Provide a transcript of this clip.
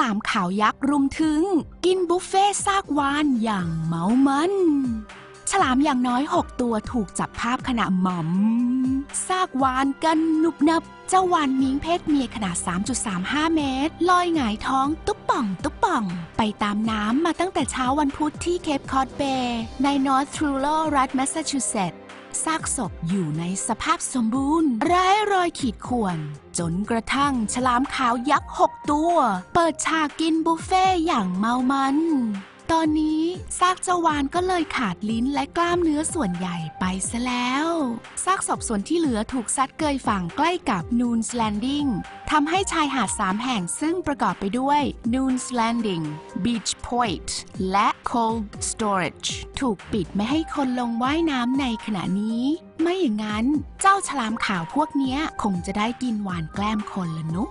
ลามขาวยักษ์รุมถึง กินบุฟเฟ่ซากวานอย่างเมามัน ฉลามอย่างน้อย 6 ตัวถูกจับภาพขณะหมอมซากวานกันนุบนับ เจ้าวานมิงเพศเมียขนาด 3.35 เมตร ลอยหงายท้องตุ๊บป่องตุ๊บป่อง ไปตามน้ำมาตั้งแต่เช้าวันพุธที่เคปคอดเบย์ในนอร์ททรูโลรัฐแมสซาชูเซตส์ซากศพอยู่ในสภาพสมบูรณ์ไร้ รอยขีดข่วน จนกระทั่งฉลามขาวยักษ์6ตัว เปิดฉากกินบุฟเฟ่ต์อย่างเมามัน ตอนนี้ซากเจ้าวานก็เลยขาดลิ้นและกล้ามเนื้อส่วนใหญ่ไปซะแล้วซากศพส่วนที่เหลือถูกซัดเกยฝั่งใกล้กับนูนส์แลนดิ้งทำให้ชายหาดสามแห่งซึ่งประกอบไปด้วยนูนส์แลนดิ้ง Beach Point และ Cold Storage ถูกปิดไม่ให้คนลงว่ายน้ำในขณะนี้ ไม่อย่างนั้นเจ้าฉลามขาวพวกนี้คงจะได้กินหวานแกล้มคนละนุก